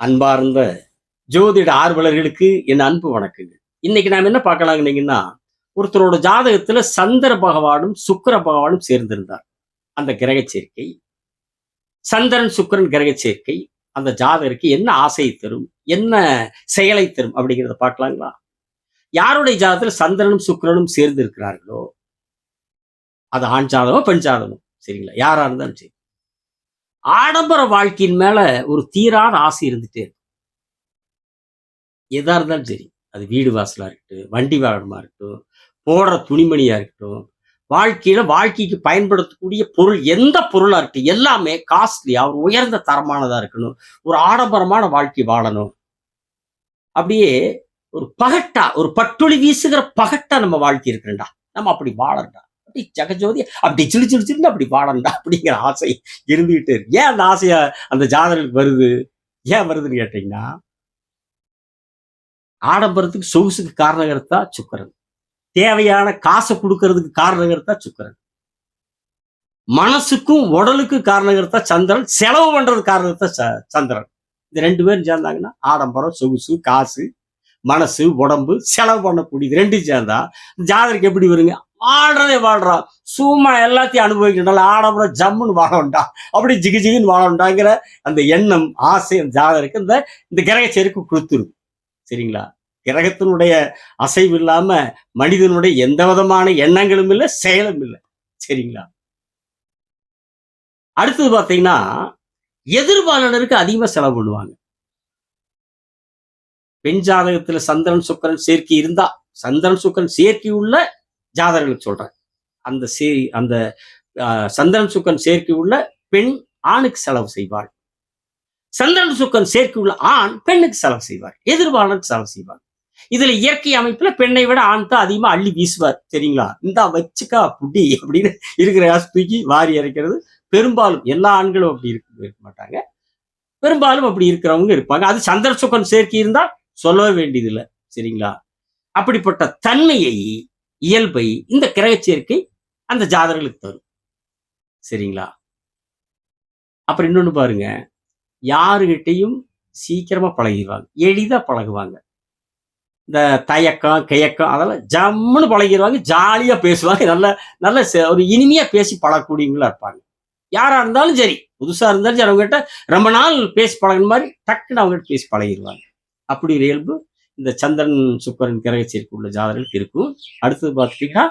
அன்பார்ந்த ஜோதிட ஆர்வலர்களுக்கு என் அன்பு வணக்கங்கள். இன்னைக்கு நாம் என்ன பார்க்கலாங்கன்னீங்கன்னா ஒருத்தரோட ஜாதகத்துல சந்திர பகவானும் சுக்கர பகவானும் சேர்ந்திருந்தார். அந்த கிரக சேர்க்கை. சந்திரன் சுக்கரன் கிரக சேர்க்கை. அந்த ஜாதகருக்கு என்ன ஆசையை தரும் என்ன செயலை தரும் அப்படிங்கிறத பார்க்கலாங்களா? யாருடைய ஜாதகத்துல சந்திரனும் சுக்கிரனும் சேர்ந்து இருக்கிறார்களோ அது ஆண் ஜாதகம் பெண் ஜாதகம் சரிங்களா? யாரா இருந்தாலும் சரி. ஆடம்பர வாழ்க்கையின் மேல ஒரு தீராத ஆசை இருந்துட்டே இருக்கும். எதா இருந்தாலும் சரி அது வீடு வாசலா இருக்கட்டும் வண்டி வாகனமா இருக்கட்டும் போடுற துணிமணியா இருக்கட்டும் வாழ்க்கையில வாழ்க்கைக்கு பயன்படுத்தக்கூடிய பொருள் எந்த பொருளா இருக்கட்டும் எல்லாமே காஸ்ட்லியா ஒரு உயர்ந்த தரமானதா இருக்கணும். ஒரு ஆடம்பரமான வாழ்க்கை வாழணும். அப்படியே ஒரு பகட்டா ஒரு பட்டுளி வீசுகிற பகட்டா நம்ம வாழ்க்கை இருக்குண்டா நம்ம அப்படி வாழறா அப்படி ஜெகஜோதி அப்படி சிலு சிலு சிலுன்னு அப்படி வாழண்டா அப்படிங்கிற ஆசை இருந்துகிட்டு இருக்கு. ஏன் அந்த ஆசையா அந்த ஜாதகனுக்கு வருது? ஏன் வருதுன்னு கேட்டீங்கன்னா ஆடம்பரத்துக்கு சொகுசுக்கு காரணகர்த்தா சுக்கரன். தேவையான காசை கொடுக்கறதுக்கு காரணகர்த்தா சுக்கரன். மனசுக்கும் உடலுக்கும் காரணகர்த்தா சந்திரன். செலவு பண்றது காரணகர்த்தா ச- சந்திரன். இந்த ரெண்டு பேரும் சேர்ந்தாங்கன்னா ஆடம்பரம் சொகுசு காசு மனசு உடம்பு செலவு பண்ணக்கூடியது ரெண்டும் சேர்ந்தா ஜாதகருக்கு எப்படி வருங்க? வாழ்றதே வாழ்றா. சும்மா எல்லாத்தையும் அனுபவிக்கணும். ஆடம்பரம் ஜம்முன்னு வாழண்டா அப்படி ஜிகு ஜிகுன்னு வாழண்டாங்கிற அந்த எண்ணம் ஆசை அந்த ஜாதகருக்கு இந்த இந்த கிரக செருக்கு கொடுத்துருது சரிங்களா? கிரகத்தினுடைய அசைவு இல்லாம மனிதனுடைய எந்த விதமான எண்ணங்களும் இல்லை செயலும் இல்லை. சரிங்களா? அடுத்தது பார்த்தீங்கன்னா எதிர்பாலனருக்கு அதிகமா செலவு பண்ணுவாங்க. பெண் ஜாதகத்துல சந்திரன் சுக்கரன் சேர்க்கை இருந்தா சந்திரன் சுக்கரன் சேர்க்கை உள்ள ஜாதகர்களுக்கு சொல்றேன். அந்த சே அந்த ஆஹ், சந்திரன் சுக்கன் சேர்க்கை உள்ள பெண் ஆணுக்கு செலவு செய்வாள். சந்திரன் சுக்கன் சேர்க்கை உள்ள ஆண் பெண்ணுக்கு செலவு செய்வார் எதிர்பாலனுக்கு செலவு செய்வார் இதுல இயற்கை அமைப்புல பெண்ணை விட ஆண் தான் அதிகமா அள்ளி வீசுவார் சரிங்களா இந்தா வச்சுக்கா புடி அப்படின்னு இருக்கிற தூக்கி வாரி இறைக்கிறது. பெரும்பாலும் எல்லா ஆண்களும் அப்படி இருக்க இருக்க மாட்டாங்க. பெரும்பாலும் அப்படி இருக்கிறவங்க இருப்பாங்க. அது சந்திர சுக்கன் சேர்க்கை இருந்தா சொல்ல வேண்டியதில்லை சரிங்களா? அப்படிப்பட்ட தன்மையை இயல்பை இந்த கிரக சேர்க்கை அந்த ஜாதகர்களுக்கு தரும். சரிங்களா? அப்புறம் இன்னொன்னு பாருங்க. யாருகிட்டையும் சீக்கிரமா பழகிடுவாங்க எளிதா பழகுவாங்க. இந்த தயக்கம் கயக்கம் அதெல்லாம் ஜம்முன்னு பழகிடுவாங்க ஜாலியா பேசுவாங்க. நல்ல நல்ல ஒரு இனிமையா பேசி பழகக்கூடியவங்களா இருப்பாங்க. யாரா இருந்தாலும் சரி புதுசா இருந்தாலும் சரி அவங்க கிட்ட ரொம்ப நாள் பேசி பழகின மாதிரி டக்குன்னு அவங்ககிட்ட பேசி பழகிடுவாங்க அப்படி ஒரு இயல்பு இந்த சந்திரன் சுக்கரன் கிரகச்சேர்க்கை உள்ள ஜாதகர்களுக்கு இருக்கும். அடுத்தது பார்த்துட்டீங்கன்னா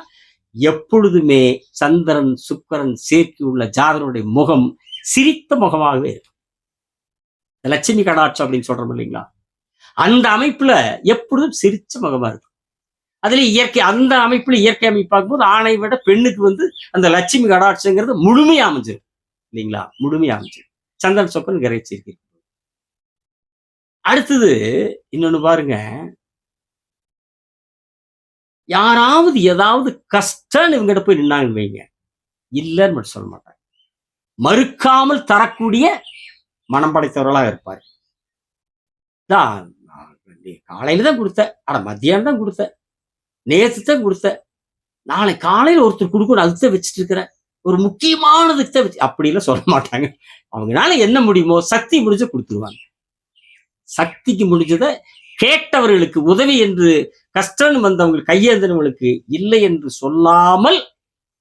எப்பொழுதுமே சந்திரன் சுக்கரன் சேர்க்கை உள்ள ஜாதகருடைய முகம் சிரித்த முகமாகவே இருக்கும். லட்சுமி கடாட்சம் அப்படின்னு சொல்றோம் இல்லைங்களா? அந்த அமைப்புல எப்பொழுதும் சிரிச்ச முகமா இருக்கும். அதுல இயற்கை அந்த அமைப்புல இயற்கை அமைப்பு பார்க்கும்போது ஆணை விட பெண்ணுக்கு வந்து அந்த லட்சுமி கடாட்சங்கிறது முழுமையா அமைஞ்சிரும். இல்லைங்களா? முழுமையா அமைஞ்சிரும். சந்திரன் சொக்கன் கிரகிச்சிருக்கு அடுத்தது இன்னொன்னு பாருங்க. யாராவது ஏதாவது கஷ்டம்னு இவங்கிட்ட போய் நின்னாங்கன்னு வைங்க. இல்லைன்னு மட்டும் சொல்ல மாட்டாங்க. மறுக்காமல் தரக்கூடிய மனம் படைத்தவர்களாக இருப்பார். தான் காலையில் தான் கொடுத்தேன் அட மத்தியானம் தான் கொடுத்தேன் நேற்று தான் கொடுத்தேன் நாளை காலையில ஒருத்தர் கொடுக்கணும் அதுக்கு தான் வச்சுட்டு இருக்கிறேன் ஒரு முக்கியமானதுக்கு தான் வச்சு அப்படிலாம் சொல்ல மாட்டாங்க. அவங்களால என்ன முடியுமோ சக்தி முடிஞ்ச கொடுத்துருவாங்க. சக்திக்கு முடிஞ்சதை கேட்டவர்களுக்கு உதவி என்று கஷ்டம் வந்தவங்க கையேந்தினவங்களுக்கு இல்லை என்று சொல்லாமல்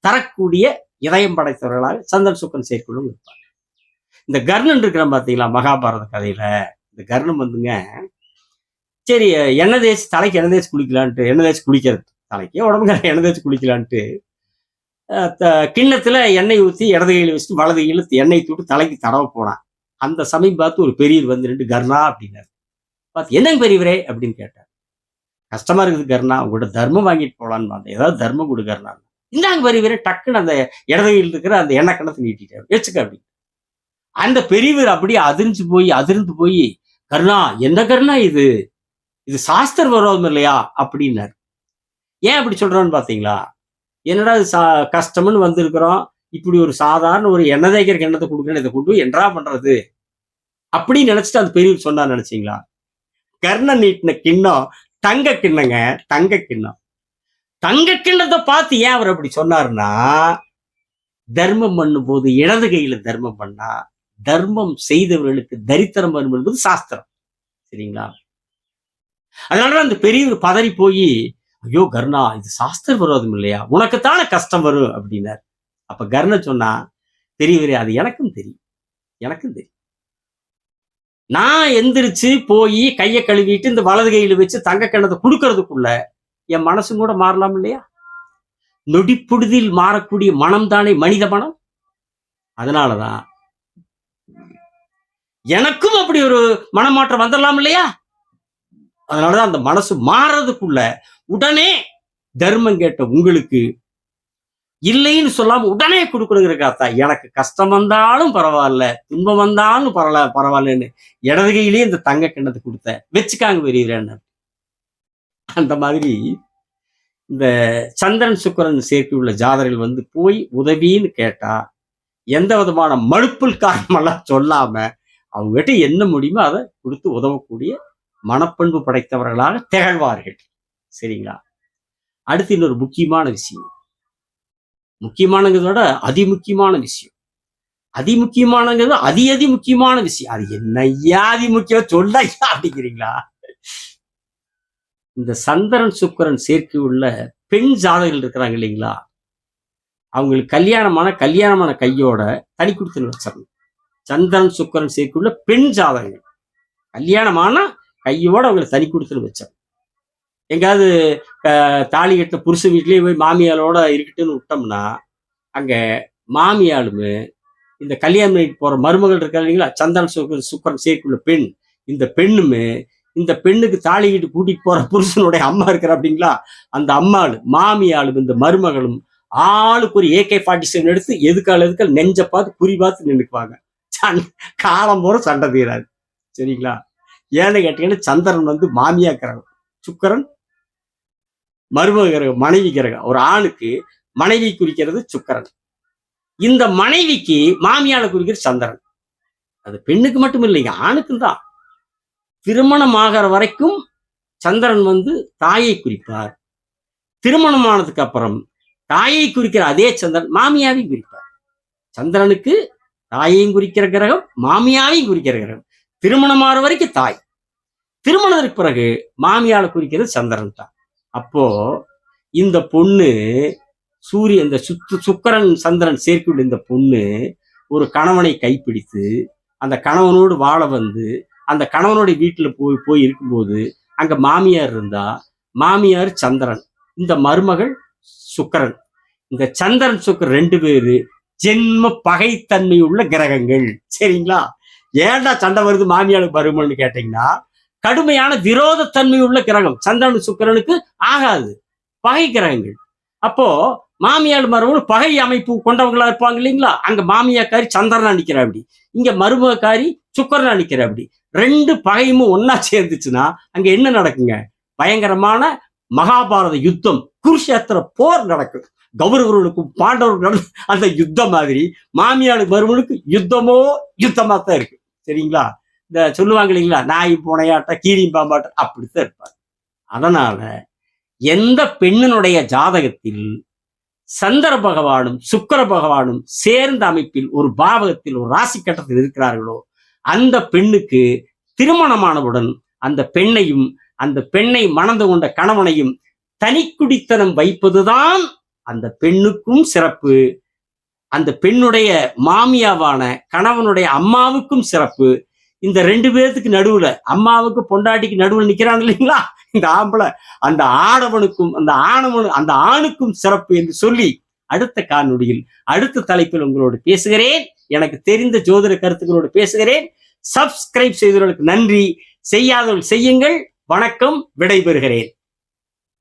தரக்கூடிய இதயம் படைத்தவர்களாக சந்தன் சுக்கன் சேர்க்கணும் இருப்பாங்க. இந்த கர்ணன் இருக்கிற பார்த்தீங்களா மகாபாரத கதையில? இந்த கர்ணம் வந்துங்க சரி எண்ணெய் தேய்ச்சி தலைக்கு எண்ணெய் தேய்ச்சி குளிக்கலான்ட்டு எண்ணெய் தேய்ச்சி குளிக்கிறது. தலைக்கு உடம்புக்கு எண்ணெய் தேய்ச்சி குளிக்கலான்ட்டு த- கிண்ணத்துல எண்ணெய் ஊற்றி இடது கையில் வச்சுட்டு வலது கையில் எண்ணெய் தூட்டு தலைக்கு தடவ போனான். அந்த சமயம் பார்த்து ஒரு பெரியவர் வந்து ரெண்டு கர்ணா அப்படின்னாரு. பார்த்து என்னங்க பெரியவரே? அப்படின்னு கேட்டார். கஷ்டமா இருக்குது கர்ணா உங்கள்கிட்ட தர்மம் வாங்கிட்டு போகலான்னு வந்தேன். ஏதாவது தர்மம் கொடு கர்ணா. இந்தாங்க பெரியவரே டக்குன்னு அந்த இடதுகையில் இருக்கிற அந்த எண்ணெய் கணத்தை நீட்டிட்டார். வச்சுக்க அப்படி அந்த பெரியவர் அப்படியே அதிர்ந்து போய் அதிர்ந்து போய் கருணா என்ன கருணா இது? இது சாஸ்திர விரோதம் இல்லையா? அப்படின்னாரு. ஏன் அப்படி சொல்றோன்னு பார்த்தீங்களா? என்னடா இது சா- கஷ்டம்னு வந்திருக்கிறோம். இப்படி ஒரு சாதாரண ஒரு எண்ணெய் தேய்க்கிற எண்ணத்தை கொடுக்கணும் இதை கொண்டு என்றா பண்றது? அப்படின்னு நினைச்சிட்டு அந்த பெரியவர் சொன்னா நினைச்சீங்களா? கர்ணன் நீட்டின கிண்ணம் தங்க கிண்ணங்க தங்க கிண்ணம். தங்க கிண்ணத்தை பார்த்து ஏன் அவர் அப்படி சொன்னாருன்னா தர்மம் பண்ணும்போது இடது கையில தர்மம் பண்ணா தர்மம் செய்தவர்களுக்கு தரித்திரம் வரும் என்பது சாஸ்திரம். சரிங்களா? அதனால அந்த பெரியவர் பதறி போய் ஐயோ கர்ணா இது சாஸ்திர விரோதம் இல்லையா? உனக்குத்தானே கஷ்டம் வரும் அப்படின்னார். அப்ப கர்ண சொன்னா பெரியவரே அது எனக்கும் தெரியும். எனக்கும் தெரியும். நான் எந்திரிச்சு போய் கையை கழுவிட்டு இந்த வலது கையில வச்சு தங்க கிணத்தை கொடுக்கறதுக்குள்ள என் மனசும் கூட மாறலாம் இல்லையா? நொடிப்புடுதில் மாறக்கூடிய மனம் தானே மனித மனம்? அதனாலதான் எனக்கும் அப்படி ஒரு மனமாற்றம் வந்துடலாம் இல்லையா? அதனாலதான் அந்த மனசு மாறதுக்குள்ள உடனே தர்மம் கேட்ட உங்களுக்கு இல்லைன்னு சொல்லாம உடனே கொடுக்கணுங்கிறக்காத்தா எனக்கு கஷ்டம் வந்தாலும் பரவாயில்ல துன்பம் வந்தாலும் பரவாயில்ல பரவாயில்லன்னு இடது கையிலேயே இந்த தங்க கிண்ணத்தை கொடுத்தேன். வச்சுக்காங்க பெரியவரேன்னு அந்த மாதிரி இந்த சந்திரன் சுக்கரன் சேர்க்கை உள்ள ஜாதகர்கள் வந்து போய் உதவின்னு கேட்டா எந்த விதமான மழுப்பல் காரணமெல்லாம் சொல்லாம அவங்ககிட்ட என்ன முடியுமோ அதை கொடுத்து உதவக்கூடிய மனப்பண்பு படைத்தவர்களாக திகழ்வார்கள். சரிங்களா? அடுத்து இன்னொரு முக்கியமான விஷயம். முக்கியமானங்கிறத விட அதிமுக்கியமான விஷயம். அதிமுக்கியமானங்கிறது அதி அதி முக்கியமான விஷயம். அது என்ன ஐயா அதி முக்கியம் சொல்ல அப்படிங்கிறீங்களா? இந்த சந்திரன் சுக்கரன் சேர்க்கை உள்ள பெண் ஜாதகர்கள் இருக்கிறாங்க இல்லைங்களா? அவங்களுக்கு கல்யாணமான கல்யாணமான கையோட தனி கொடுத்து வச்சிடணும். சந்திரன் சுக்கரன் சேர்க்கை உள்ள பெண் ஜாதகங்கள் கல்யாணமான கையோட அவங்களை தனி கொடுத்து வச்சிடணும். எங்கேயாவது தாலி கட்ட புருஷ வீட்லயே போய் மாமியாரோட இருக்கட்டுன்னு விட்டோம்னா அங்கே மாமியாளுமே இந்த கல்யாணம் பண்ணிட்டு போகிற மருமகள் இருக்கா இல்லைங்களா சந்திரன் சுக்கரன் சுக்கரன் சேர்க்குள்ள பெண் இந்த பெண்ணுமே இந்த பெண்ணுக்கு தாலிக்கிட்டு கூட்டிகிட்டு போகிற புருஷனுடைய அம்மா இருக்கிற அப்படிங்களா அந்த அம்மாள் மாமியாளும் இந்த மருமகளும் ஆளுக்கு ஒரு ஏகே ஃபார்ட்டி செவன் எடுத்து எதுக்கால எதுக்கால் நெஞ்ச பார்த்து குறி பார்த்து நின்றுக்குவாங்க காலம் போகிற சண்டை தீராது. சரிங்களா? ஏன்னு கேட்டீங்கன்னா சந்திரன் வந்து மாமியா சுக்கரன் மருமக கிரகம் மனைவி கிரகம் ஒரு ஆணுக்கு மனைவி குறிக்கிறது சுக்கரன். இந்த மனைவிக்கு மாமியால குறிக்கிறது சந்திரன். அது பெண்ணுக்கு மட்டும் இல்லைங்க ஆணுக்கும் தான். திருமணம் ஆகிற வரைக்கும் சந்திரன் வந்து தாயை குறிப்பார். திருமணமானதுக்கு அப்புறம் தாயை குறிக்கிற அதே சந்திரன் மாமியாவையும் குறிப்பார். சந்திரனுக்கு தாயையும் குறிக்கிற கிரகம் மாமியாவையும் குறிக்கிற கிரகம். திருமணம் ஆகிற வரைக்கும் தாய். திருமணத்திற்கு பிறகு மாமியால குறிக்கிறது சந்திரன் தான். அப்போ இந்த பொண்ணு சூரிய இந்த சுத்து சுக்கரன் சந்திரன் சேர்க்கையுள்ள இந்த பொண்ணு ஒரு கணவனை கைப்பிடித்து அந்த கணவனோடு வாழ வந்து அந்த கணவனுடைய வீட்டில் போய் போய் இருக்கும்போது அங்கே மாமியார் இருந்தா மாமியார் சந்திரன் இந்த மருமகள் சுக்கரன். இந்த சந்திரன் சுக்கரன் ரெண்டு பேரு ஜென்ம பகைத்தன்மை உள்ள கிரகங்கள். சரிங்களா? ஏன்டா சண்டை வருது மாமியாருக்கு மருமகள்னு கேட்டீங்கன்னா கடுமையான விரோதத்தன்மை உள்ள கிரகம் சந்திரன் சுக்கரனுக்கு ஆகாது. பகை கிரகங்கள். அப்போ மாமியார் மருமகள் பகை அமைப்பு கொண்டவங்களா இருப்பாங்க இல்லைங்களா? அங்க மாமியாக்காரி சந்திரனா நிக்கிற அப்படி. இங்க மருமகாரி சுக்கரனா நிக்கிற அப்படி. ரெண்டு பகையும் ஒன்னா சேர்ந்துச்சுன்னா அங்க என்ன நடக்குங்க? பயங்கரமான மகாபாரத யுத்தம் குருஷேத்திர போர் நடக்கும். கௌரவர்களுக்கும் பாண்டவர்களுக்கும் அந்த யுத்தம் மாதிரி மாமியாளுக்கு மருமனுக்கு யுத்தமோ யுத்தமா தான் இருக்கு. சரிங்களா? இந்த சொல்லுவாங்க இல்லைங்களா? நாய் பூனையாட்ட கீரியும் பாம்பாட்டம் அப்படித்தான் இருப்பார் அதனால எந்த பெண்ணினுடைய ஜாதகத்தில் சந்திர பகவானும் சுக்கர பகவானும் சேர்ந்த அமைப்பில் ஒரு பாவகத்தில் ஒரு ராசி கட்டத்தில் இருக்கிறார்களோ அந்த பெண்ணுக்கு திருமணமானவுடன் அந்த பெண்ணையும் அந்த பெண்ணை மணந்து கொண்ட கணவனையும் தனிக்குடித்தனம் வைப்பதுதான் அந்த பெண்ணுக்கும் சிறப்பு. அந்த பெண்ணுடைய மாமியாவான கணவனுடைய அம்மாவுக்கும் சிறப்பு. இந்த ரெண்டு பேர்த்துக்கு நடுவுல அம்மாவுக்கு பொண்டாட்டிக்கு நடுவுல நிக்கிறான் இல்லைங்களா? இந்த ஆம்பளை அந்த ஆடவனுக்கும் அந்த ஆணவனு அந்த ஆணுக்கும் சிறப்பு என்று சொல்லி அடுத்த காணொலியில் அடுத்த தலைப்பில் உங்களோடு பேசுகிறேன். எனக்கு தெரிந்த ஜோதிட கருத்துக்களோடு பேசுகிறேன். சப்ஸ்கிரைப் செய்தவர்களுக்கு நன்றி. செய்யாதவர்கள் செய்யுங்கள். வணக்கம். விடைபெறுகிறேன்.